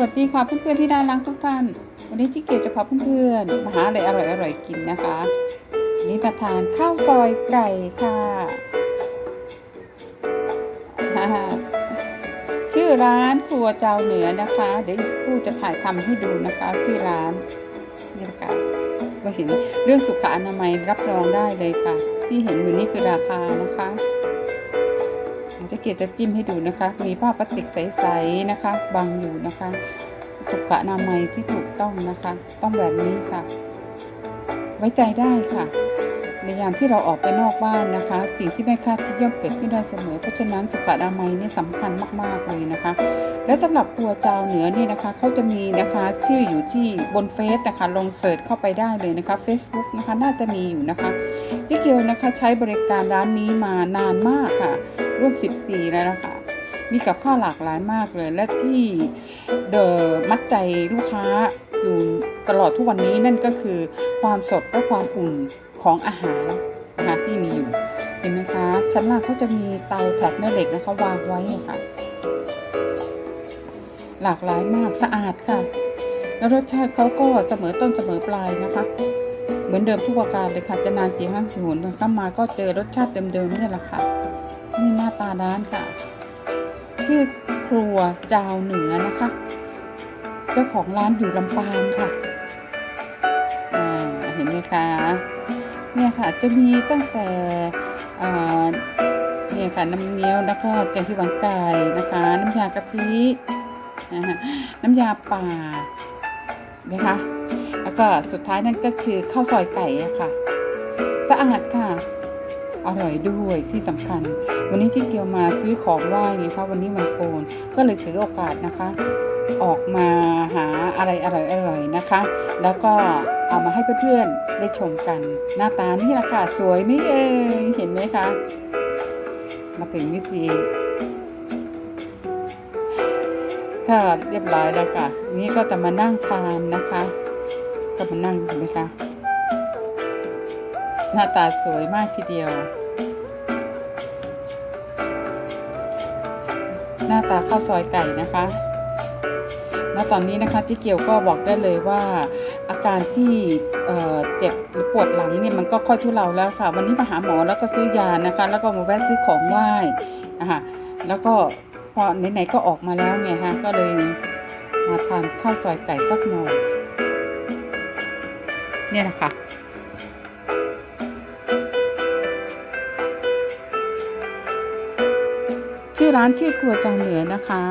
วัสดีค่ะเพื่อนๆที่น่ารักทุกท่าน วันนี้จิเกียจะพาเพื่อนๆมาหาอะไรอร่อยๆกินนะคะวันนี่ประทานข้าวซอยไก่ค่ะ ชื่อร้านครัวเจ้าเหนือนะคะ เดี๋ยวอีกครู่จะถ่ายทำให้ดูนะคะชื่อร้านนี่นะคะก็เห็นเรื่องสุขอนามัยรับรองได้เลยค่ะ ที่เห็นอยู่นี่คือราคานะคะ จะเกียจะจิ้มให้ดูนะคะ มีผ้าพลาสติกใสๆนะคะบังอยู่นะคะสุขอนามัยที่ถูกต้องนะคะ ต้องแบบนี้ค่ะ ไว้ใจได้ค่ะ ในยามที่เราออกไปนอกบ้านนะคะ สิ่งที่ไม่คาดคิดย่อมเกิดขึ้นได้เสมอ เพราะฉะนั้นสุขอนามัยนี่สำคัญมากๆเลยนะคะ และสำหรับครัวจ้าเหนือนี่นะคะเขาจะมีนะคะชื่ออยู่ที่บนเฟซนะคะลงเสิร์ชเข้าไปได้เลยนะคะ Facebook นะคะน่าจะมีอยู่นะคะเจ๊เกียวนะคะใช้บริการร้านนี้มานานมากค่ะ ร่วม10ปีแล้วนะคะมีกับข้าวหลากหลายมากเลย และที่เดอมัดใจลูกค้าอยู่ตลอดทุกวันนี้นั่นก็คือความสดและความอุ่นของอาหารนะคะที่มีอยู่เห็นไหมคะ ชั้นล่างเขาจะมีเตาแถบแม่เหล็กนะคะวางไว้ค่ะ หลากหลายมากสะอาดค่ะ แล้วรสชาติเขาก็เสมอต้นเสมอปลายนะคะ เหมือนเดิมทุกประการเลยค่ะจะนานกี่ห้างสิหนนะคะมาก็เจอรสชาติเดิมๆนี่แหละค่ะ ตาร้านค่ะ ชื่อครัวจ้าเหนือนะคะ เจ้าของร้านอยู่ลำปางค่ะเห็นไหมคะเนี่ยค่ะจะมีตั้งแต่เนี่ยค่ะน้ำเงี้ยวแล้วก็แกงที่หวานไก่นะคะ น้ำยากะทิน้ำยาป่านะคะแล้วก็สุดท้ายนั่นก็คือข้าวซอยไก่อะค่ะ สะอาดค่ะ อร่อยด้วยที่สำคัญ วันนี้ที่เกียวมาซื้อของไหว้ไงคะวันนี้วันโกนก็เลยถือโอกาสนะคะ ออกมาหาอะไรอร่อยๆนะคะ แล้วก็เอามาให้เพื่อนๆได้ชมกัน หน้าตานี่แหละค่ะสวยไหมเอ่ยเห็นไหมคะมาถึงวิธีถ้าเรียบร้อยแล้วค่ะ นี่ก็จะมานั่งทานนะคะ ก็มานั่งเห็นไหมคะ หน้าตาสวยมากทีเดียว หน้าตาข้าวซอยไก่นะคะณตอนนี้นะคะที่เกียวก็บอกได้เลยว่า อาการที่เอ่อเจ็บหรือปวดหลังเนี่ยมันก็ค่อยทุเลาแล้วค่ะ วันนี้มาหาหมอแล้วก็ซื้อยานะคะ แล้วก็มาแวะซื้อของไหว้นะคะแล้วก็พอไหนๆก็ออกมาแล้วไงฮะก็เลยมาทานข้าวซอยไก่สักหน่อย เนี่ยนะคะ ร้านชื่อครัวจางเหนือนะคะ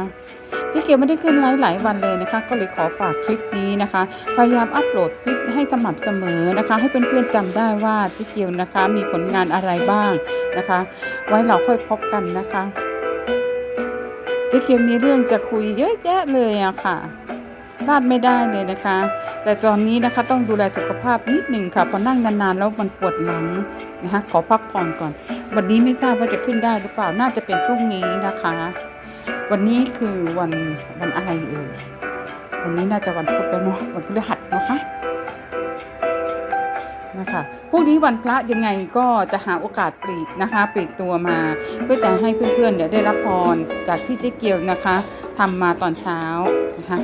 เจ๊เกียวไม่ได้ขึ้นไลฟ์หลายวันเลยนะคะ ก็เลยขอฝากคลิปนี้นะคะ พยายามอัปโหลดคลิปให้สม่ำเสมอนะคะ ให้เพื่อนๆจำได้ว่าเจ๊เกียวนะคะ มีผลงานอะไรบ้างนะคะ ไว้เราค่อยพบกันนะคะเจ๊เกียวมีเรื่องจะคุยเยอะแยะเลยอะค่ะพลาดไม่ได้เลยนะคะ แต่ตอนนี้นะคะต้องดูแลสุขภาพนิดหนึ่งค่ะพอนั่งนานๆแล้วมันปวดหลังนะคะขอพักผ่อนก่อน วันนี้ไม่ทราบว่าจะขึ้นได้หรือเปล่า น่าจะเป็นพรุ่งนี้นะคะ วันนี้คือวันวันอะไรเอ่ย วันนี้น่าจะวันพุธแล้วเนาะ วันพฤหัสนะคะ นะคะพรุ่งนี้วันพระยังไงก็จะหาโอกาสปลีกนะคะปลีกตัวมา เพื่อจะให้เพื่อนๆเนี่ยได้รับพรจากที่เจ๊เกียวนะคะทำมาตอนเช้านะคะ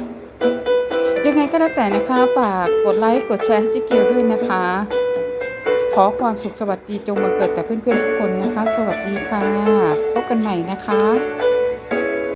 ยังไงก็แล้วแต่นะคะฝากกดไลค์กดแชร์ให้เจ๊เกียวด้วยนะคะ ขอความสุขสวัสดีจงมาเกิดแต่เพื่อนๆทุกคนนะคะ สวัสดีค่ะ พบกันใหม่นะคะ